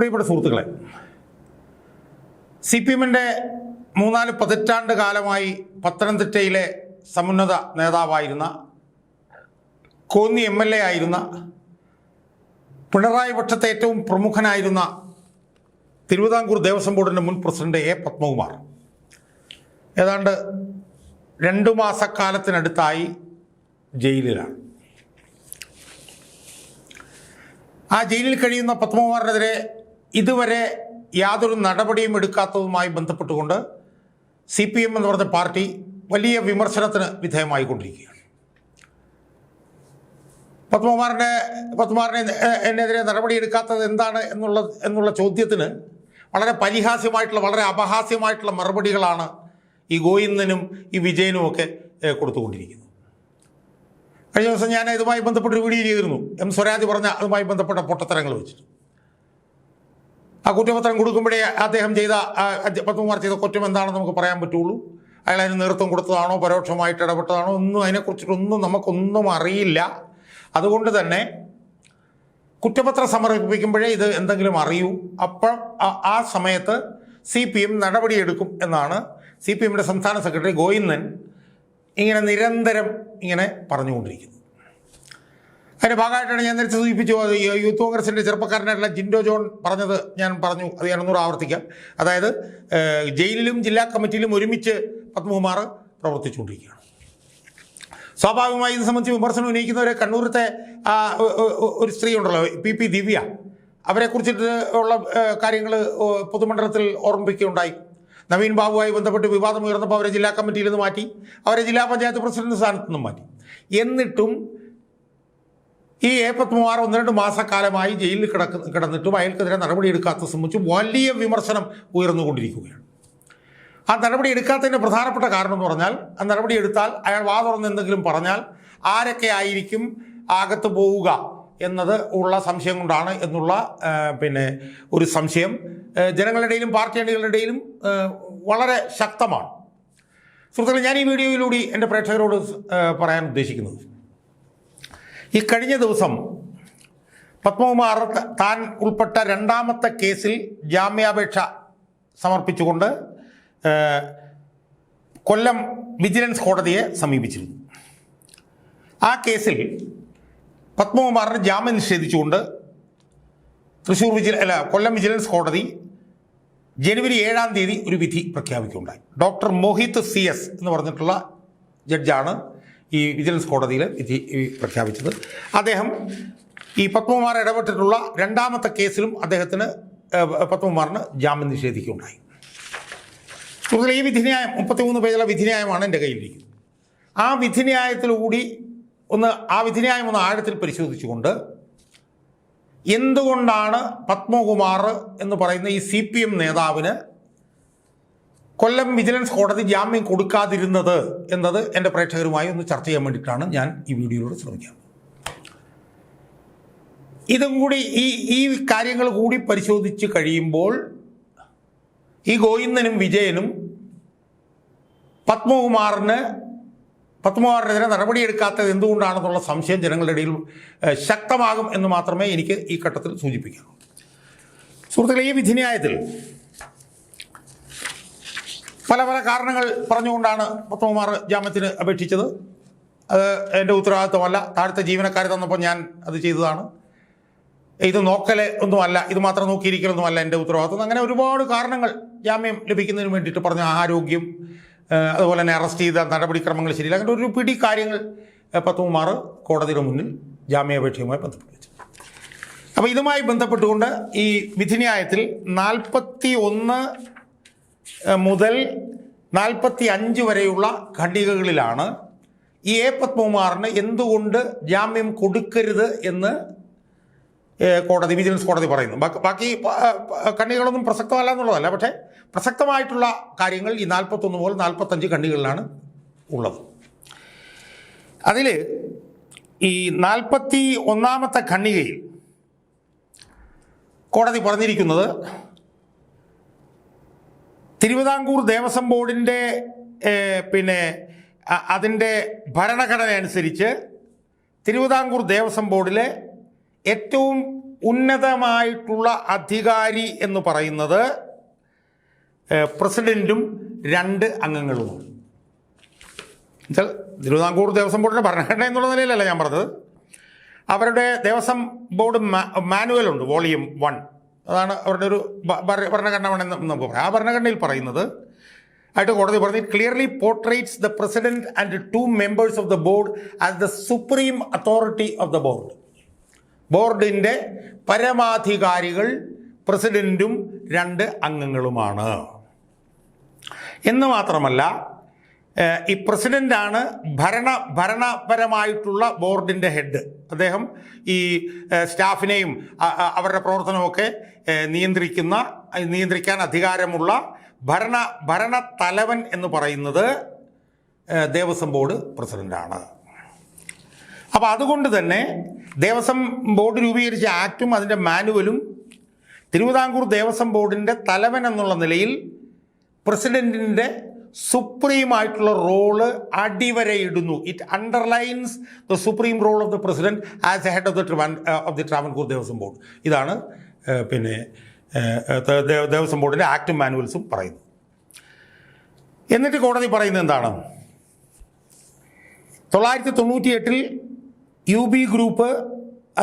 പ്രിയപ്പെട്ട സുഹൃത്തുക്കളെ C P എമ്മിന്റെ മൂന്നാൽ പതിറ്റാണ്ട് കാലമായി പത്തനംതിട്ടയിലെ സമുന്നത നേതാവായിരുന്ന കോന്നി എം എൽ എ ആയിരുന്ന പിണറായി പക്ഷത്തെ ഏറ്റവും പ്രമുഖനായിരുന്ന തിരുവിതാംകൂർ ദേവസ്വം ബോർഡിന്റെ മുൻ പ്രസിഡന്റ് എ പത്മകുമാർ. ഏതാണ്ട് രണ്ടു മാസക്കാലത്തിനടുത്തായി ജയിലിലാണ്. ആ ജയിലിൽ കഴിയുന്ന പത്മകുമാറിനെതിരെ ഇതുവരെ യാതൊരു നടപടിയും എടുക്കാത്തതുമായി ബന്ധപ്പെട്ടുകൊണ്ട് സി പി എം എന്ന് പറഞ്ഞ പാർട്ടി വലിയ വിമർശനത്തിന് വിധേയമായിക്കൊണ്ടിരിക്കുകയാണ്. പത്മകുമാറിനെ പത്മകുമാറിനെ എന്നെതിരെ നടപടിയെടുക്കാത്തത് എന്താണ് എന്നുള്ള എന്നുള്ള ചോദ്യത്തിന് വളരെ പരിഹാസ്യമായിട്ടുള്ള വളരെ അപഹാസ്യമായിട്ടുള്ള മറുപടികളാണ് ഈ ഗോയിന്ദനും ഈ വിജയനും ഒക്കെ കൊടുത്തുകൊണ്ടിരിക്കുന്നത്. കഴിഞ്ഞ ദിവസം ഞാൻ ഇതുമായി ബന്ധപ്പെട്ടൊരു വീഡിയോ ചെയ്തിരുന്നു. എം. സ്വരാജ് പറഞ്ഞ അതുമായി ബന്ധപ്പെട്ട പൊട്ടത്തരങ്ങൾ വെച്ചിട്ട്. ആ കുറ്റപത്രം കൊടുക്കുമ്പോഴേ അദ്ദേഹം ചെയ്ത പത്മകുമാർ ചെയ്ത കുറ്റം എന്താണെന്ന് നമുക്ക് പറയാൻ പറ്റുള്ളൂ. അയാൾ അതിന് നേതൃത്വം കൊടുത്തതാണോ പരോക്ഷമായിട്ട് ഇടപെട്ടതാണോ ഒന്നും അതിനെക്കുറിച്ചിട്ടൊന്നും നമുക്കൊന്നും അറിയില്ല. അതുകൊണ്ട് തന്നെ കുറ്റപത്രം സമർപ്പിക്കുമ്പോഴേ ഇത് എന്തെങ്കിലും അറിയൂ. അപ്പോൾ ആ സമയത്ത് സി പി എം നടപടിയെടുക്കും എന്നാണ് സി പി എമ്മിന്റെ സംസ്ഥാന സെക്രട്ടറി ഗോവിന്ദൻ ഇങ്ങനെ നിരന്തരം ഇങ്ങനെ പറഞ്ഞുകൊണ്ടിരിക്കുന്നത്. അതിന്റെ ഭാഗമായിട്ടാണ് ഞാൻ നേരത്തെ സൂചിപ്പിച്ചു അത് യൂത്ത് കോൺഗ്രസിന്റെ ചെറുപ്പക്കാരനായിട്ടുള്ള ജിൻഡോ ജോൺ പറഞ്ഞത് ഞാൻ പറഞ്ഞു. അത് ഞാൻ ഒന്നുകൂടെ ആവർത്തിക്കാം. അതായത് ജയിലിലും ജില്ലാ കമ്മിറ്റിയിലും ഒരുമിച്ച് പത്മകുമാർ പ്രവർത്തിച്ചുകൊണ്ടിരിക്കുകയാണ്. സ്വാഭാവികമായി ഇത് സംബന്ധിച്ച് വിമർശനം ഉന്നയിക്കുന്നവരെ കണ്ണൂരത്തെ ഒരു സ്ത്രീ ഉണ്ടല്ലോ പി പി ദിവ്യ. അവരെക്കുറിച്ചിട്ട് ഉള്ള കാര്യങ്ങൾ പൊതുമണ്ഡലത്തിൽ ഓർമ്മിപ്പിക്കുകയുണ്ടായി. നവീൻ ബാബുവായി ബന്ധപ്പെട്ട് വിവാദം ഉയർന്നപ്പോൾ അവരെ ജില്ലാ കമ്മിറ്റിയിൽ നിന്ന് മാറ്റി അവരെ ജില്ലാ പഞ്ചായത്ത് പ്രസിഡന്റ് സ്ഥാനത്ത് നിന്നും മാറ്റി. എന്നിട്ടും ഈ എ പത്മകുമാർ ഒന്ന് രണ്ട് മാസക്കാലമായി ജയിലിൽ കിടക്ക കിടന്നിട്ടും അയാൾക്കെതിരെ നടപടിയെടുക്കാത്ത സംബന്ധിച്ച് വലിയ വിമർശനം ഉയർന്നുകൊണ്ടിരിക്കുകയാണ്. ആ നടപടി എടുക്കാത്തതിന്റെ പ്രധാനപ്പെട്ട കാരണം എന്ന് പറഞ്ഞാൽ ആ നടപടി എടുത്താൽ അയാൾ വാ തുറന്ന് എന്തെങ്കിലും പറഞ്ഞാൽ ആരൊക്കെ ആയിരിക്കും അകത്ത് പോവുക എന്നത് ഉള്ള സംശയം കൊണ്ടാണ് എന്നുള്ള പിന്നെ ഒരു സംശയം ആ, ജനങ്ങളുടെ ഇടയിലും പാർട്ടി അണികളുടെ ഇടയിലും വളരെ ശക്തമാണ്. സുഹൃത്തുക്കളെ ഞാൻ ഈ വീഡിയോയിലൂടെ എന്റെ പ്രേക്ഷകരോട് പറയാൻ ഉദ്ദേശിക്കുന്നത് ഈ കഴിഞ്ഞ ദിവസം പത്മകുമാർ താൻ ഉൾപ്പെട്ട രണ്ടാമത്തെ കേസിൽ ജാമ്യാപേക്ഷ സമർപ്പിച്ചുകൊണ്ട് കൊല്ലം വിജിലൻസ് കോടതിയെ സമീപിച്ചിരുന്നു. ആ കേസിൽ പത്മകുമാറിന് ജാമ്യം നിഷേധിച്ചുകൊണ്ട് തൃശ്ശൂർ വിജില അല്ല കൊല്ലം വിജിലൻസ് കോടതി ജനുവരി ഏഴാം തീയതി ഒരു വിധി പ്രഖ്യാപിക്കുകയുണ്ടായി. ഡോക്ടർ മോഹിത് സി എസ് എന്ന് പറഞ്ഞിട്ടുള്ള ജഡ്ജാണ് ഈ വിജിലൻസ് കോടതിയിൽ വിധി പ്രഖ്യാപിച്ചത്. അദ്ദേഹം ഈ പത്മകുമാർ ഇടപെട്ടിട്ടുള്ള രണ്ടാമത്തെ കേസിലും അദ്ദേഹത്തിന് പത്മകുമാറിന് ജാമ്യം നിഷേധിക്കുകയുണ്ടായി. കൂടുതൽ ഈ വിധിന്യായം മുപ്പത്തിമൂന്ന് പേജുള്ള വിധിന്യായമാണ് എന്റെ കയ്യിലിരിക്കുന്നത്. ആ വിധിന്യായത്തിലൂടി ഒന്ന് ആ വിധിന്യായം ഒന്ന് ആഴത്തിൽ പരിശോധിച്ചുകൊണ്ട് എന്തുകൊണ്ടാണ് പത്മകുമാർ എന്ന് പറയുന്ന ഈ സി പി എം നേതാവിന് കൊല്ലം വിജിലൻസ് കോടതി ജാമ്യം കൊടുക്കാതിരുന്നത് എന്നത് എന്റെ പ്രേക്ഷകരുമായി ഒന്ന് ചർച്ച ചെയ്യാൻ വേണ്ടിയിട്ടാണ് ഞാൻ ഈ വീഡിയോയിലൂടെ ശ്രമിക്കുക ഇതും കൂടി ഈ ഈ കാര്യങ്ങൾ കൂടി പരിശോധിച്ച് കഴിയുമ്പോൾ ഈ ഗോവിന്ദനും വിജയനും പത്മകുമാറിന് പത്മകുമാറിനെതിരെ നടപടിയെടുക്കാത്തത് എന്തുകൊണ്ടാണെന്നുള്ള സംശയം ജനങ്ങളുടെ ഇടയിൽ ശക്തമാകും എന്ന് മാത്രമേ എനിക്ക് ഈ ഘട്ടത്തിൽ സൂചിപ്പിക്കാറുള്ളൂ സുഹൃത്തുക്കളെ ഈ വിധിന്യായത്തിൽ പല പല കാരണങ്ങൾ പറഞ്ഞുകൊണ്ടാണ് പത്മകുമാർ ജാമ്യത്തിന് അപേക്ഷിച്ചത്. അത് എന്റെ ഉത്തരവാദിത്വമല്ല. താഴത്തെ ജീവനക്കാർ തന്നപ്പോൾ ഞാൻ അത് ചെയ്തതാണ്. ഇത് നോക്കൽ ഒന്നുമല്ല. ഇത് മാത്രം നോക്കിയിരിക്കലൊന്നുമല്ല എന്റെ ഉത്തരവാദിത്വം. അങ്ങനെ ഒരുപാട് കാരണങ്ങൾ ജാമ്യം ലഭിക്കുന്നതിന് വേണ്ടിയിട്ട് പറഞ്ഞ ആരോഗ്യം അതുപോലെ തന്നെ അറസ്റ്റ് ചെയ്ത നടപടിക്രമങ്ങൾ ശരിയില്ല. അങ്ങനെ ഒരു പിടി കാര്യങ്ങൾ പത്മകുമാർ കോടതിയുടെ മുന്നിൽ ജാമ്യാപേക്ഷയുമായി ബന്ധപ്പെട്ട് അപ്പോൾ ഇതുമായി ബന്ധപ്പെട്ടുകൊണ്ട് ഈ വിധിന്യായത്തിൽ നാൽപ്പത്തി ഒന്ന് മുതൽ നാൽപ്പത്തി അഞ്ച് വരെയുള്ള ഖണ്ഡികകളിലാണ് ഈ എ പത്മകുമാറിന് എന്തുകൊണ്ട് ജാമ്യം കൊടുക്കരുത് എന്ന് കോടതി വിജിലൻസ് കോടതി പറയുന്നു. ബാക്കി- കണ്ണികളൊന്നും പ്രസക്തമല്ല എന്നുള്ളതല്ല. പക്ഷേ പ്രസക്തമായിട്ടുള്ള കാര്യങ്ങൾ ഈ നാൽപ്പത്തൊന്ന് മുതൽ നാൽപ്പത്തഞ്ച് കണ്ണികളിലാണ് ഉള്ളത്. അതിൽ ഈ നാൽപ്പത്തി ഒന്നാമത്തെ കണ്ണികയിൽ കോടതി പറഞ്ഞിരിക്കുന്നത് തിരുവിതാംകൂർ ദേവസ്വം ബോർഡിന്റെ പിന്നെ അതിന്റെ ഭരണഘടന അനുസരിച്ച് തിരുവിതാംകൂർ ദേവസ്വം ബോർഡിലെ ഏറ്റവും ഉന്നതമായിട്ടുള്ള അധികാരി എന്ന് പറയുന്നത് പ്രസിഡന്റും രണ്ട് അംഗങ്ങളുമാണ്. എന്നുവെച്ചാൽ തിരുവിതാംകൂർ ദേവസ്വം ബോർഡിന്റെ ഭരണഘടന എന്നുള്ള നിലയിലല്ല ഞാൻ പറഞ്ഞത്. അവരുടെ ദേവസ്വം ബോർഡ് മാനുവൽ ഉണ്ട് വോളിയം വൺ. അതാണ് അവരുടെ ഒരു ഭ- ഭരണഘടന എന്ന് നമുക്ക് പറയാം. ആ ഭരണഘടനയിൽ പറയുന്നത് ആയിട്ട് കോടതി പറഞ്ഞു clearly portraits the president and two members of the board as the supreme authority of the board ബോർഡിന്റെ പരമാധികാരികൾ പ്രസിഡന്റും രണ്ട് അംഗങ്ങളുമാണ്. എന്ന് മാത്രമല്ല ഈ പ്രസിഡന്റാണ് ഭരണ ഭരണപരമായിട്ടുള്ള ബോർഡിന്റെ ഹെഡ്. അദ്ദേഹം ഈ സ്റ്റാഫിനെയും അവരുടെ പ്രവർത്തനമൊക്കെ നിയന്ത്രിക്കുന്ന നിയന്ത്രിക്കാൻ അധികാരമുള്ള ഭരണ ഭരണ തലവൻ എന്ന് പറയുന്നത് ദേവസ്വം ബോർഡ് പ്രസിഡന്റാണ് അപ്പോൾ അതുകൊണ്ട് തന്നെ ദേവസ്വം ബോർഡ് രൂപീകരിച്ച ആക്റ്റും അതിന്റെ മാനുവലും തിരുവിതാംകൂർ ദേവസ്വം ബോർഡിന്റെ തലവൻ എന്നുള്ള നിലയിൽ പ്രസിഡന്റിന്റെ സുപ്രീം ആയിട്ടുള്ള റോൾ അടിവരയിടുന്നു it underlines the supreme role of the president as a head of the Travan of the Travancore Devaswom board ഇതാണ് പിന്നെ ഏഹ്, ദേ- ദേ- ദേവസ്വം ബോർഡിന്റെ ആക്റ്റും മാനുവൽസും പറയുന്നത്. എന്നിട്ട് കോടതി പറയുന്നത് എന്താണ്? തൊള്ളായിരത്തി തൊണ്ണൂറ്റി എട്ടിൽ യു ബി ഗ്രൂപ്പ്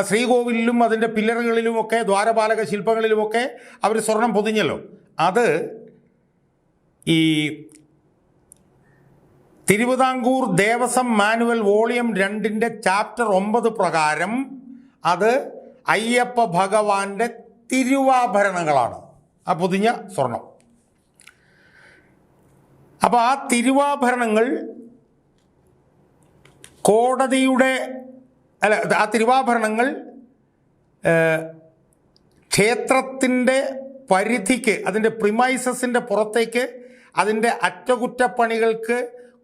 ശ്രീകോവിലിലും അതിന്റെ പില്ലറുകളിലുമൊക്കെ ദ്വാരപാലക ശില്പങ്ങളിലുമൊക്കെ അവർ സ്വർണം പൊതിഞ്ഞല്ലോ. അത് ഈ തിരുവിതാംകൂർ ദേവസ്വം മാനുവൽ വോളിയം രണ്ടിന്റെ ചാപ്റ്റർ ഒമ്പത് പ്രകാരം അത് അയ്യപ്പ ഭഗവാന്റെ തിരുവാഭരണങ്ങളാണ്. ആ പൊതിഞ്ഞ സ്വർണം. അപ്പോൾ ആ തിരുവാഭരണങ്ങൾ കോടതിയുടെ അല്ല ആ തിരുവാഭരണങ്ങൾ ക്ഷേത്രത്തിന്റെ പരിധിക്ക് അതിന്റെ പ്രിമൈസസിന്റെ പുറത്തേക്ക് അതിന്റെ അറ്റകുറ്റപ്പണികൾക്ക്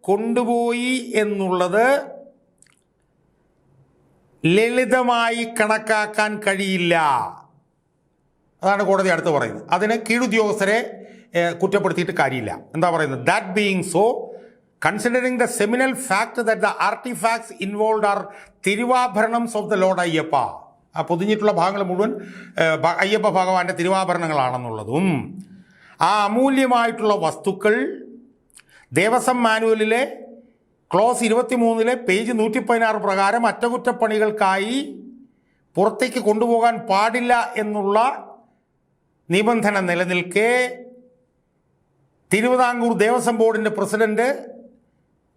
കൊണ്ടുപോയി എന്നുള്ളത് ലളിതമായി കണക്കാക്കാൻ കഴിയില്ല. അതാണ് കോടതി അടുത്ത് പറയുന്നത്. അതിന് കീഴുദ്യോഗസ്ഥരെ കുറ്റപ്പെടുത്തിയിട്ട് കാര്യമില്ല. എന്താ പറയുന്നത്? That being so considering the seminal fact that the artifacts involve are Thiruvabharanams of the lord Ayyappa. ആ പൊതിഞ്ഞിട്ടുള്ള ഭാഗങ്ങൾ മുഴുവൻ അയ്യപ്പ ഭഗവാന്റെ തിരുവാഭരണങ്ങളാണെന്നുള്ളതും ആ അമൂല്യമായിട്ടുള്ള വസ്തുക്കൾ ദേവസ്വം മാനുവലിലെ ക്ലോസ് ഇരുപത്തി മൂന്നിലെ പേജ് നൂറ്റി പതിനാറ് പ്രകാരം അറ്റകുറ്റപ്പണികൾക്കായി പുറത്തേക്ക് കൊണ്ടുപോകാൻ പാടില്ല എന്നുള്ള നിബന്ധന നിലനിൽക്കെ തിരുവിതാംകൂർ ദേവസ്വം ബോർഡിന്റെ പ്രസിഡന്റ്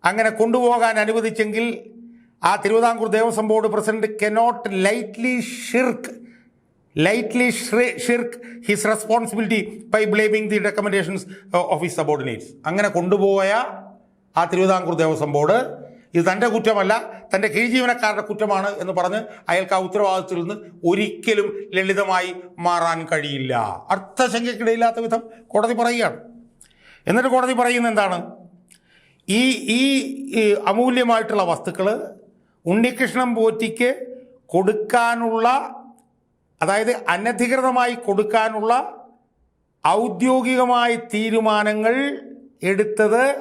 അങ്ങനെ കൊണ്ടുപോകാൻ അനുവദിച്ചെങ്കിൽ ആ Thiruvithamkoor Devaswom board president cannot lightly shirk lightly shirk his responsibility by blaming the recommendations of his subordinates അങ്ങനെ കൊണ്ടുപോയ ആ തിരുവിതാംകൂർ ദേവസ്വം ബോർഡ് ഇത് തന്റെ കുറ്റമല്ല തന്റെ കീഴ്ജീവനക്കാരുടെ കുറ്റമാണ് എന്ന് പറഞ്ഞ് അയാൾക്ക് ആ ഉത്തരവാദിത്തത്തിൽ നിന്ന് ഒരിക്കലും ലളിതമായി മാറാൻ കഴിയില്ല. അർത്ഥശങ്കയ്ക്കിടയില്ലാത്ത വിധം കോടതി പറയുകയാണ്. എന്നിട്ട് കോടതി പറയുന്നത് എന്താണ്? ഈ ഈ അമൂല്യമായിട്ടുള്ള വസ്തുക്കൾ ഉണ്ണികൃഷ്ണൻ പോറ്റിക്ക് കൊടുക്കാനുള്ള അതായത് അനധികൃതമായി കൊടുക്കാനുള്ള ഔദ്യോഗികമായ തീരുമാനങ്ങൾ എടുത്തത്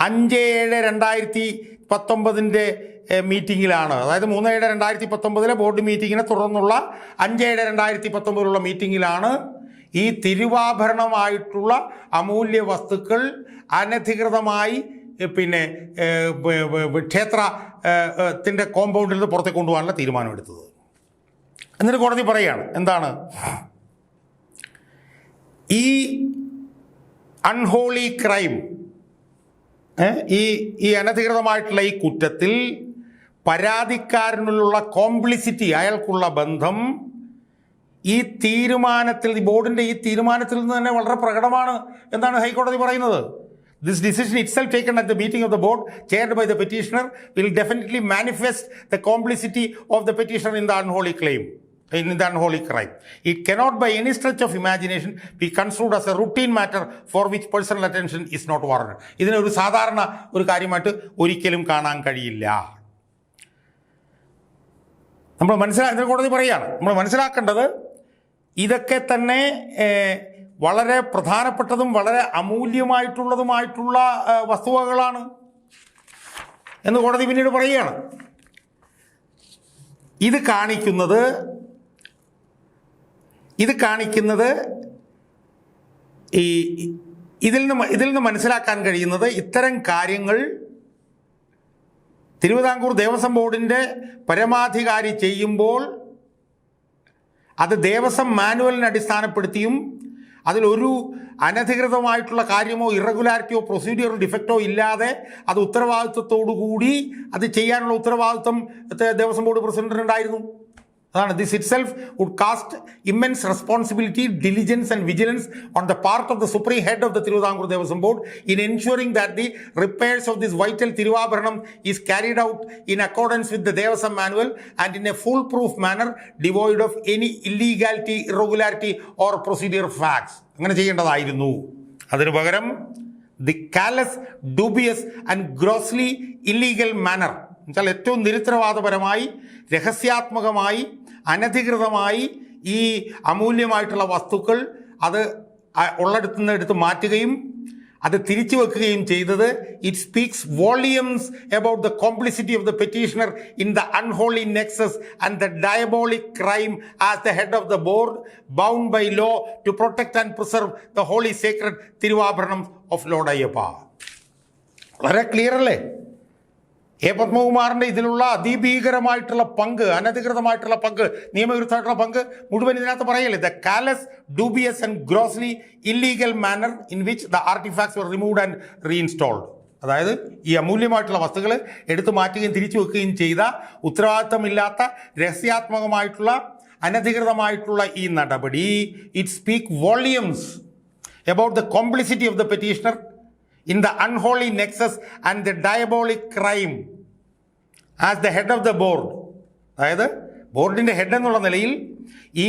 അഞ്ച് ഏഴ് രണ്ടായിരത്തി പത്തൊമ്പതിന്റെ മീറ്റിങ്ങിലാണ്. അതായത് മൂന്ന് ഏഴ് രണ്ടായിരത്തി പത്തൊമ്പതിലെ ബോർഡ് മീറ്റിങ്ങിനെ തുടർന്നുള്ള അഞ്ച് ഏഴ് രണ്ടായിരത്തി പത്തൊമ്പതിലുള്ള മീറ്റിങ്ങിലാണ് ഈ തിരുവാഭരണമായിട്ടുള്ള അമൂല്യ വസ്തുക്കൾ അനധികൃതമായി പിന്നെ ഏ, ബ- ബ- ക്ഷേത്ര ഏ, ഏ, ത്തിന്റെ കോമ്പൗണ്ടിൽ നിന്ന് പുറത്തേക്ക് കൊണ്ടുപോകാനുള്ള തീരുമാനമെടുത്തത്. എന്നിട്ട് കോടതി പറയുകയാണ്. എന്താണ്? ഈ അൺഹോളി ക്രൈം ഈ ഈ അനധികൃതമായിട്ടുള്ള ഈ കുറ്റത്തിൽ പരാതിക്കാരനുള്ള കോംപ്ലിസിറ്റി അയാൾക്കുള്ള ബന്ധം ഈ തീരുമാനത്തിൽ ബോർഡിന്റെ ഈ തീരുമാനത്തിൽ നിന്ന് തന്നെ വളരെ പ്രകടമാണ് എന്നാണ് ഹൈക്കോടതി പറയുന്നത്. Decision itself taken at the meeting of the board chaired by the petitioner will definitely manifest the complicity of the petitioner in the unholy claim in the unholy crime. It cannot by any stretch of imagination be construed as a routine matter for which personal attention is not warranted. ഇതിനെ ഒരു സാധാരണ ഒരു കാര്യമായിട്ട് ഒരിക്കലും കാണാൻ കഴിയില്ല നമ്മൾ മനസ്സിലാ ഇതിനെ കോടതി പറയുകയാണ് നമ്മൾ മനസ്സിലാക്കേണ്ടത് ഇതൊക്കെ തന്നെ വളരെ പ്രധാനപ്പെട്ടതും വളരെ അമൂല്യമായിട്ടുള്ളതുമായിട്ടുള്ള വസ്തുവകളാണ് എന്ന് കോടതി പിന്നീട് പറയുകയാണ് ഇത് കാണിക്കുന്നത് ഇത് കാണിക്കുന്നത് ഈ ഇതിൽ നിന്ന് ഇതിൽ നിന്ന് മനസ്സിലാക്കാൻ കഴിയുന്നത് ഇത്തരം കാര്യങ്ങൾ തിരുവിതാംകൂർ ദേവസ്വം ബോർഡിന്റെ പരമാധികാരി ചെയ്യുമ്പോൾ അത് ദേവസ്വം മാനുവലിനെ അടിസ്ഥാനപ്പെടുത്തിയും അതിലൊരു അനധികൃതമായിട്ടുള്ള കാര്യമോ ഇറഗുലാരിറ്റിയോ പ്രൊസീജിയറോ ഡിഫക്റ്റോ ഇല്ലാതെ അത് ഉത്തരവാദിത്വത്തോടു കൂടി അത് ചെയ്യാനുള്ള ഉത്തരവാദിത്വം ദേവസ്വം ബോർഡ് പ്രസിഡന്റിനുണ്ടായിരുന്നു. അതാണ്. This itself would cast immense responsibility diligence and vigilance on the part of the supreme head of the Thiruvithamkoor Devaswom board in ensuring that the repairs of this vital Thiruvabharanam is carried out in accordance with the Devaswom manual and in a foolproof manner devoid of any illegality irregularity or procedure facts അങ്ങനെ ചെയ്യേണ്ടതായിരുന്നു. അതിനു പകരം the callous dubious and grossly illegal manner എന്നുവെച്ചാൽ ഏറ്റവും നിരുത്തരവാദപരമായി രഹസ്യാത്മകമായി അനധികൃതമായി ഈ അമൂല്യമായിട്ടുള്ള വസ്തുക്കൾ അത് ഉള്ളിടത്തു നിന്ന് എടുത്ത് മാറ്റുകയും അത് തിരിച്ചു വെക്കുകയും ചെയ്തത്. It speaks volumes about the complicity of the petitioner in the unholy nexus and the diabolic crime as the head of the board bound by law to protect and preserve the holy secret Thiruvabharanam of lord Ayyappa വളരെ clear അല്ലേ? A. പത്മകുമാറിന്റെ ഇതിലുള്ള അതിഭീകരമായിട്ടുള്ള പങ്ക് അനധികൃതമായിട്ടുള്ള പങ്ക് നിയമവിരുദ്ധമായിട്ടുള്ള പങ്ക് മുഴുവൻ ഇതിനകത്ത് പറയല്ലേ? The callous dubious and grossly illegal manner in which the artifacts were removed and reinstalled അതായത് ഈ അമൂല്യമായിട്ടുള്ള വസ്തുക്കൾ എടുത്തു മാറ്റുകയും തിരിച്ചു വെക്കുകയും ചെയ്ത ഉത്തരവാദിത്തമില്ലാത്ത രഹസ്യാത്മകമായിട്ടുള്ള അനധികൃതമായിട്ടുള്ള ഈ നടപടി. It speak volumes about the complicity of the petitioner in the unholy nexus and the diabolic crime as the head of the board അതായത് ബോർഡിന്റെ ഹെഡ് എന്നുള്ള നിലയിൽ ഈ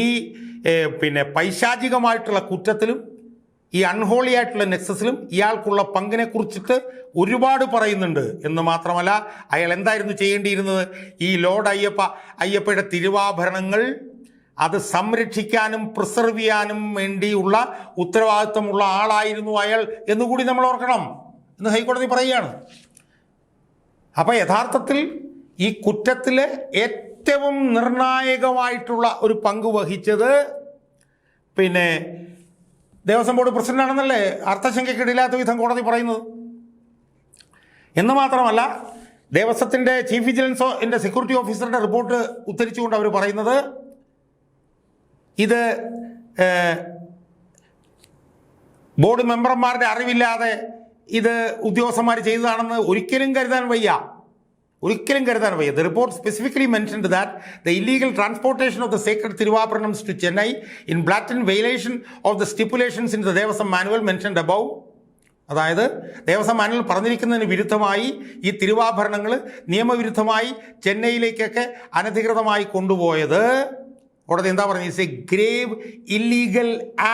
പിന്നെ പൈശാചികമായിട്ടുള്ള കുറ്റത്തിലും ഈ അൺഹോളി ആയിട്ടുള്ള നെക്സസിലും ഇയാൾക്കുള്ള പങ്കിനെ കുറിച്ചിട്ട് ഒരുപാട് പറയുന്നുണ്ട്. എന്ന് മാത്രമല്ല അയാൾ എന്തായിരുന്നു ചെയ്യേണ്ടിയിരുന്നത്? ഈ ലോഡ് അയ്യപ്പ അയ്യപ്പയുടെ തിരുവാഭരണങ്ങൾ അത് സംരക്ഷിക്കാനും പ്രിസർവ് ചെയ്യാനും വേണ്ടിയുള്ള ഉത്തരവാദിത്വമുള്ള ആളായിരുന്നു അയാൾ എന്നുകൂടി നമ്മൾ ഓർക്കണം എന്ന് ഹൈക്കോടതി പറയുകയാണ്. അപ്പോൾ യഥാർത്ഥത്തിൽ ഈ കുറ്റത്തിലെ ഏറ്റവും നിർണായകമായിട്ടുള്ള ഒരു പങ്ക് വഹിച്ചത് പിന്നെ ദേവസ്വം ബോർഡ് പ്രസിഡന്റാണെന്നല്ലേ? അർത്ഥശങ്കയ്ക്കിടയില്ലാത്ത വിധം കോടതി പറയുന്നത്. എന്ന് മാത്രമല്ല ദേവസ്വത്തിന്റെ ചീഫ് വിജിലൻസിന്റെ സെക്യൂരിറ്റി ഓഫീസറുടെ റിപ്പോർട്ട് ഉദ്ധരിച്ചുകൊണ്ട് അവർ പറയുന്നത് ഇത് ബോർഡ് മെമ്പർമാരുടെ അറിവില്ലാതെ ഇത് ഉദ്യോഗസ്ഥന്മാർ ചെയ്തതാണെന്ന് ഒരിക്കലും കരുതാൻ വയ്യ. ഒരിക്കലും കരുതാൻ വയ്യ. The report specifically mentioned that the illegal transportation of the sacred Thiruvabharanams to Chennai in blatant violation of the stipulations in the Devaswom manual mentioned above അതായത് ദേവസ്വം മാനുവൽ പറഞ്ഞിരിക്കുന്നതിന് വിരുദ്ധമായി ഈ തിരുവാഭരണങ്ങൾ നിയമവിരുദ്ധമായി ചെന്നൈയിലേക്കൊക്കെ അനധികൃതമായി കൊണ്ടുപോയത്. കോടതി എന്താ പറഞ്ഞത്? It's a grave illegal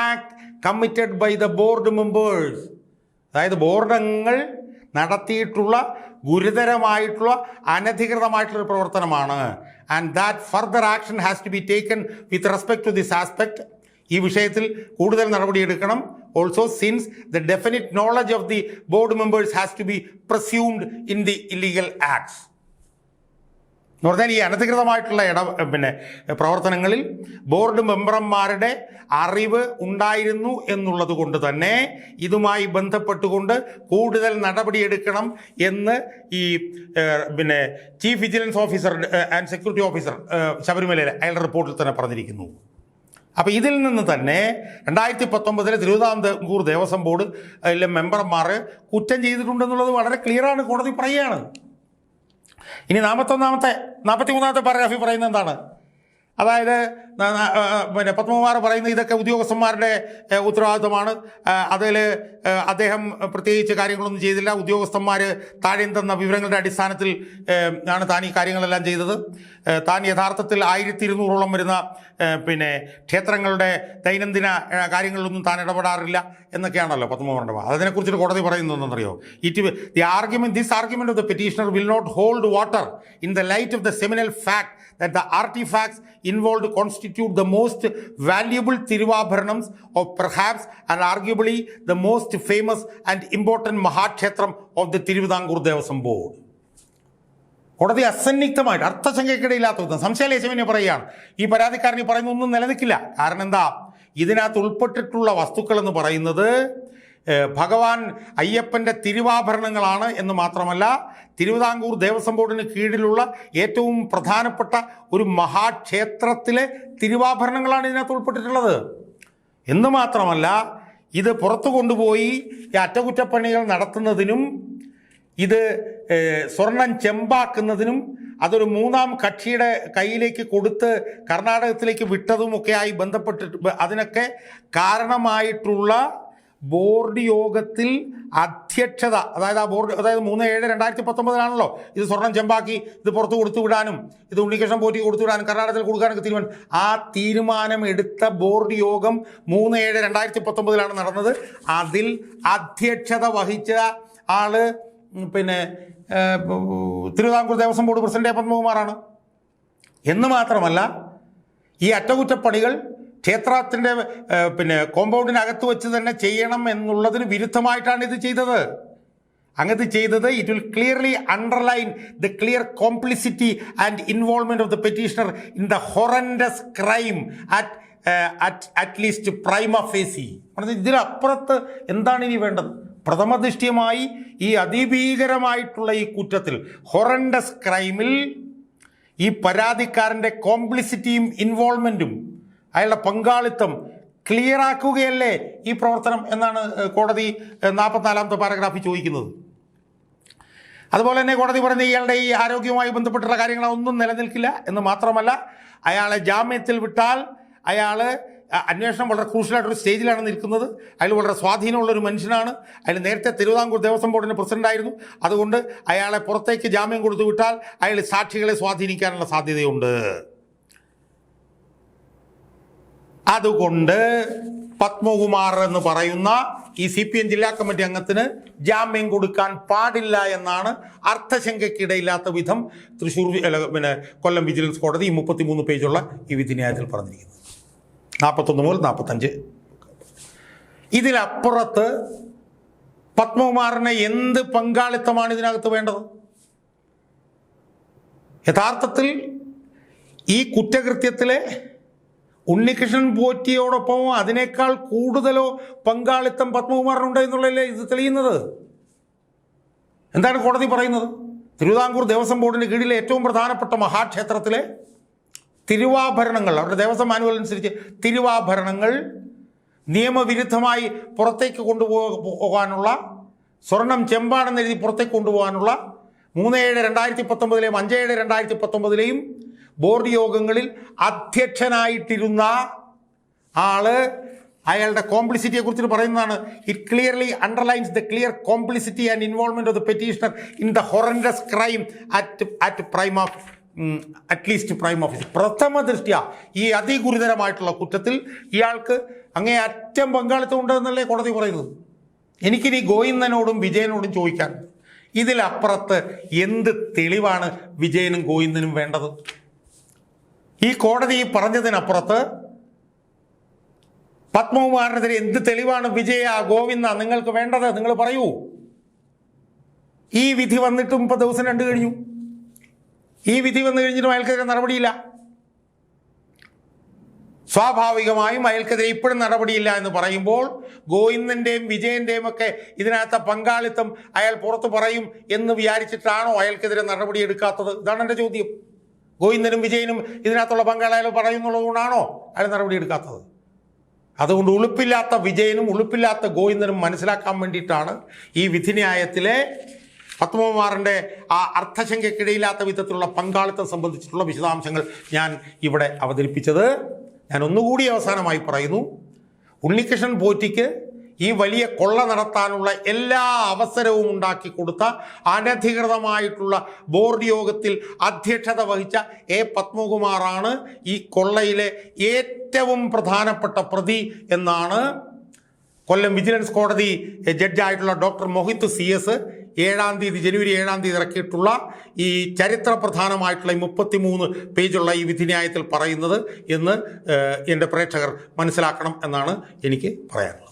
act committed by the board members അതായത് ബോർഡ് അംഗങ്ങൾ നടത്തിയിട്ടുള്ള ഗുരുതരമായിട്ടുള്ള അനധികൃതമായിട്ടുള്ള ഒരു പ്രവർത്തനമാണ്. And that further action has to be taken with respect to this aspect ഈ വിഷയത്തിൽ കൂടുതൽ നടപടിയെടുക്കണം. Also since the definite knowledge of the board members has to be presumed in the illegal acts എന്ന് പറഞ്ഞാൽ ഈ അനധികൃതമായിട്ടുള്ള ഇട പിന്നെ പ്രവർത്തനങ്ങളിൽ ബോർഡ് മെമ്പർമാരുടെ അറിവ് ഉണ്ടായിരുന്നു എന്നുള്ളത് കൊണ്ട് തന്നെ ഇതുമായി ബന്ധപ്പെട്ടുകൊണ്ട് കൂടുതൽ നടപടിയെടുക്കണം എന്ന് ഈ പിന്നെ chief vigilance officer and security officer ശബരിമലയിൽ അയാളുടെ റിപ്പോർട്ടിൽ തന്നെ പറഞ്ഞിരിക്കുന്നു. അപ്പോൾ ഇതിൽ നിന്ന് തന്നെ രണ്ടായിരത്തി പത്തൊമ്പതിലെ തിരുവിതാംകൂർ ദേവസ്വം ബോർഡ് മെമ്പർമാർ കുറ്റം ചെയ്തിട്ടുണ്ടെന്നുള്ളത് വളരെ ക്ലിയറാണ് കോടതി പറയുകയാണ്. ഇനി നാൽപ്പത്തൊന്നാമത്തെ നാൽപ്പത്തി മൂന്നാമത്തെ പാരഗ്രാഫിൽ പറയുന്നത് എന്താണ്? അതായത് പിന്നെ പത്മകുമാർ പറയുന്ന ഇതൊക്കെ ഉദ്യോഗസ്ഥന്മാരുടെ ഉത്തരവാദിത്തമാണ് അതിൽ അദ്ദേഹം പ്രത്യേകിച്ച് കാര്യങ്ങളൊന്നും ചെയ്തില്ല. ഉദ്യോഗസ്ഥന്മാർ താഴെ തന്ന വിവരങ്ങളുടെ അടിസ്ഥാനത്തിൽ ആണ് താൻ ഈ കാര്യങ്ങളെല്ലാം ചെയ്തത്. താൻ യഥാർത്ഥത്തിൽ ആയിരത്തി ഇരുന്നൂറോളം വരുന്ന പിന്നെ ക്ഷേത്രങ്ങളുടെ ദൈനംദിന കാര്യങ്ങളിലൊന്നും താൻ ഇടപെടാറില്ല എന്നൊക്കെയാണല്ലോ പത്മകുമാറിന്റെ അതിനെക്കുറിച്ചിട്ട് കോടതി പറയുന്നതെന്നറിയോ it the argument this argument of the petitioner will not hold water in the light of the seminal fact that the artifacts involved constitute the most valuable Tiruvabharanams of perhaps and arguably the most famous and important Mahakshetram of the Tiruvidankur Devasam Board. കോടതി അസന്നിഗ്ധമായിട്ട് അർത്ഥശങ്കയ്ക്കിടയില്ലാത്ത വിധം സംശയലേശമെന്നെ പറയുകയാണ് ഈ പരാതിക്കാരൻ ഈ പറയുന്ന ഒന്നും നിലനിൽക്കില്ല കാരണം എന്താ ഇതിനകത്ത് ഉൾപ്പെട്ടിട്ടുള്ള വസ്തുക്കൾ എന്ന് പറയുന്നത് ഭഗവാൻ അയ്യപ്പന്റെ തിരുവാഭരണങ്ങളാണ് എന്ന് മാത്രമല്ല തിരുവിതാംകൂർ ദേവസ്വം ബോർഡിന് കീഴിലുള്ള ഏറ്റവും പ്രധാനപ്പെട്ട ഒരു മഹാക്ഷേത്രത്തിലെ തിരുവാഭരണങ്ങളാണ് ഇതിനകത്ത് ഉൾപ്പെട്ടിട്ടുള്ളത്. എന്ന് മാത്രമല്ല ഇത് പുറത്തു കൊണ്ടുപോയി ഈ അറ്റകുറ്റപ്പണികൾ നടത്തുന്നതിനും ഇത് സ്വർണം ചെമ്പാക്കുന്നതിനും അതൊരു മൂന്നാം കക്ഷിയുടെ കയ്യിലേക്ക് കൊടുത്ത് കർണാടകത്തിലേക്ക് വിട്ടതുമൊക്കെയായി ബന്ധപ്പെട്ടിട്ട് അതിനൊക്കെ കാരണമായിട്ടുള്ള ബോർഡ് യോഗത്തിൽ അധ്യക്ഷത അതായത് ആ ബോർഡ് അതായത് മൂന്ന് ഏഴ് രണ്ടായിരത്തി പത്തൊമ്പതിലാണല്ലോ ഇത് സ്വർണം ചെമ്പാക്കി ഇത് പുറത്ത് കൊടുത്തു വിടാനും ഇത് ഉണ്ണികൃഷ്ണൻ പോറ്റി കൊടുത്തു വിടാനും കർണാടകത്തിൽ കൊടുക്കാനൊക്കെ തീരുമാനം. ആ തീരുമാനം എടുത്ത ബോർഡ് യോഗം മൂന്ന് ഏഴ് രണ്ടായിരത്തി പത്തൊമ്പതിലാണ് നടന്നത്. അതിൽ അധ്യക്ഷത വഹിച്ച ആൾ പിന്നെ തിരുവിതാംകൂർ ദേവസ്വം ബോർഡ് പ്രസിഡന്റ്. പത്മകുമാറാണ്. എന്ന് മാത്രമല്ല ഈ അറ്റകുറ്റപ്പണികൾ ക്ഷേത്രത്തിന്റെ പിന്നെ കോമ്പൗണ്ടിനകത്ത് വെച്ച് തന്നെ ചെയ്യണം എന്നുള്ളതിന് വിരുദ്ധമായിട്ടാണ് ഇത് ചെയ്തത്. അങ്ങത് ചെയ്തത് it will clearly underline the clear complicity and involvement of the petitioner in the horrendous crime at at at least prima facie ഇതിനപ്പുറത്ത് എന്താണ് ഇനി വേണ്ടത്? പ്രഥമദൃഷ്ടിയമായി ഈ അതിഭീകരമായിട്ടുള്ള ഈ കുറ്റത്തിൽ ഹൊറൻഡസ് ക്രൈമിൽ ഈ പരാതിക്കാരന്റെ കോംപ്ലിസിറ്റിയും ഇൻവോൾവ്മെന്റും അയാളുടെ പങ്കാളിത്തം ക്ലിയർ ആക്കുകയല്ലേ ഈ പ്രവർത്തനം എന്നാണ് കോടതി നാൽപ്പത്തിനാലാമത്തെ പാരഗ്രാഫിൽ ചോദിക്കുന്നത്. അതുപോലെ തന്നെ കോടതി പറഞ്ഞ ഇയാളുടെ ഈ ആരോഗ്യവുമായി ബന്ധപ്പെട്ടുള്ള കാര്യങ്ങളൊന്നും നിലനിൽക്കില്ല എന്ന് മാത്രമല്ല അയാളെ ജാമ്യത്തിൽ വിട്ടാൽ അയാൾ അന്വേഷണം വളരെ ക്രൂഷ്യലായിട്ടൊരു സ്റ്റേജിലാണ് നിൽക്കുന്നത്. അയാൾ വളരെ സ്വാധീനമുള്ള ഒരു മനുഷ്യനാണ്. അയാൾ നേരത്തെ തിരുവിതാംകൂർ ദേവസ്വം ബോർഡിന്റെ പ്രസിഡന്റായിരുന്നു. അതുകൊണ്ട് അയാളെ പുറത്തേക്ക് ജാമ്യം കൊടുത്തു വിട്ടാൽ അയാൾ സാക്ഷികളെ സ്വാധീനിക്കാനുള്ള സാധ്യതയുണ്ട്. അതുകൊണ്ട് പത്മകുമാർ എന്ന് പറയുന്ന ഈ സി പി എം ജില്ലാ കമ്മിറ്റി അംഗത്തിന് ജാമ്യം കൊടുക്കാൻ പാടില്ല എന്നാണ് അർത്ഥശങ്കയ്ക്കിടയില്ലാത്ത വിധം തൃശ്ശൂർ പിന്നെ കൊല്ലം വിജിലൻസ് കോടതി ഈ മുപ്പത്തിമൂന്ന് പേജുള്ള ഈ വിധിന്യായത്തിൽ പറഞ്ഞിരിക്കുന്നത് നാൽപ്പത്തൊന്ന് മുതൽ നാൽപ്പത്തഞ്ച് ഇതിലപ്പുറത്ത് പത്മകുമാറിനെ എന്ത് പങ്കാളിത്തമാണ് ഇതിനകത്ത് വേണ്ടത്? യഥാർത്ഥത്തിൽ ഈ കുറ്റകൃത്യത്തിലെ ഉണ്ണികൃഷ്ണൻ പോറ്റിയോടൊപ്പമോ അതിനേക്കാൾ കൂടുതലോ പങ്കാളിത്തം പത്മകുമാറിനുണ്ട് എന്നുള്ളതല്ലേ ഇത് തെളിയുന്നത്? എന്താണ് കോടതി പറയുന്നത്? തിരുവിതാംകൂർ ദേവസ്വം ബോർഡിന് കീഴിലെ ഏറ്റവും പ്രധാനപ്പെട്ട മഹാക്ഷേത്രത്തിലെ തിരുവാഭരണങ്ങൾ അവരുടെ ദേവസ്വം മാനുവൽ അനുസരിച്ച് തിരുവാഭരണങ്ങൾ നിയമവിരുദ്ധമായി പുറത്തേക്ക് കൊണ്ടുപോകാനുള്ള സ്വർണം ചെമ്പാണെന്ന് എഴുതി പുറത്തേക്ക് കൊണ്ടുപോകാനുള്ള മൂന്ന് ഏഴ് രണ്ടായിരത്തി പത്തൊമ്പതിലെയും അഞ്ച് ഏഴ് രണ്ടായിരത്തി പത്തൊമ്പതിലെയും ബോർഡ് യോഗങ്ങളിൽ അധ്യക്ഷനായിട്ടിരുന്ന ആൾ അയാളുടെ കോംപ്ലിസിറ്റിയെ കുറിച്ച് പറയുന്നതാണ്. It clearly underlines the clear complicity and involvement of the petitioner in the horrendous crime at at prime of at least prime office പ്രഥമ ദൃഷ്ട്യ ഈ അതിഗുരുതരമായിട്ടുള്ള കുറ്റത്തിൽ ഇയാൾക്ക് അങ്ങേ അറ്റം പങ്കാളിത്തം ഉണ്ടെന്നല്ലേ കോടതി പറയുന്നത്. എനിക്കിനി ഗോവിന്ദനോടും വിജയനോടും ചോദിക്കാൻ ഇതിലപ്പുറത്ത് എന്ത് തെളിവാണ് വിജയനും ഗോവിന്ദനും വേണ്ടത്? ഈ കോടതി പറഞ്ഞതിനപ്പുറത്ത് പത്മകുമാറിനെതിരെ എന്ത് തെളിവാണ് വിജയ ഗോവിന്ദ നിങ്ങൾക്ക് വേണ്ടത് നിങ്ങൾ പറയൂ. ഈ വിധി വന്നിട്ട് മുപ്പത് ദിവസം രണ്ട് കഴിഞ്ഞു. ഈ വിധി വന്നു കഴിഞ്ഞിട്ടും അയാൾക്കെതിരെ നടപടിയില്ല. സ്വാഭാവികമായും അയാൾക്കെതിരെ ഇപ്പോഴും നടപടിയില്ല എന്ന് പറയുമ്പോൾ ഗോവിന്ദന്റെയും വിജയന്റെയും ഒക്കെ ഇതിനകത്തെ പങ്കാളിത്തം അയാൾ പുറത്തു പറയും എന്ന് വിചാരിച്ചിട്ടാണോ അയാൾക്കെതിരെ നടപടി എടുക്കാത്തത്? ഇതാണ് എന്റെ ചോദ്യം. ഗോവിന്ദനും വിജയനും ഇതിനകത്തുള്ള പങ്കാളികൾ പറയുന്നുള്ളതുകൊണ്ടാണോ അയാൾ നടപടി എടുക്കാത്തത്? അതുകൊണ്ട് ഉളുപ്പില്ലാത്ത വിജയനും ഉളുപ്പില്ലാത്ത ഗോവിന്ദനും മനസ്സിലാക്കാൻ വേണ്ടിയിട്ടാണ് ഈ വിധിന്യായത്തിലെ പത്മകുമാറിന്റെ ആ അർത്ഥശങ്കയ്ക്കിടയില്ലാത്ത വിധത്തിലുള്ള പങ്കാളിത്തം സംബന്ധിച്ചിട്ടുള്ള വിശദാംശങ്ങൾ ഞാൻ ഇവിടെ അവതരിപ്പിച്ചത്. ഞാൻ ഒന്നുകൂടി അവസാനമായി പറയുന്നു. ഉണ്ണികൃഷ്ണൻ പോറ്റിക്ക് ഈ വലിയ കൊള്ള നടത്താനുള്ള എല്ലാ അവസരവും ഉണ്ടാക്കി കൊടുത്ത അനധികൃതമായിട്ടുള്ള ബോർഡ് യോഗത്തിൽ അധ്യക്ഷത വഹിച്ച എ പത്മകുമാറാണ് ഈ കൊള്ളയിലെ ഏറ്റവും പ്രധാനപ്പെട്ട പ്രതി എന്നാണ് കൊല്ലം വിജിലൻസ് കോടതി ജഡ്ജായിട്ടുള്ള ഡോക്ടർ മോഹിത് സി എസ് ഏഴാം തീയതി ജനുവരി ഏഴാം തീയതി ഇറക്കിയിട്ടുള്ള ഈ ചരിത്ര പ്രധാനമായിട്ടുള്ള ഈ മുപ്പത്തിമൂന്ന് പേജുള്ള ഈ വിധിന്യായത്തിൽ പറയുന്നത് എന്ന് എന്റെ പ്രേക്ഷകർ മനസ്സിലാക്കണം എന്നാണ് എനിക്ക് പറയാനുള്ളത്.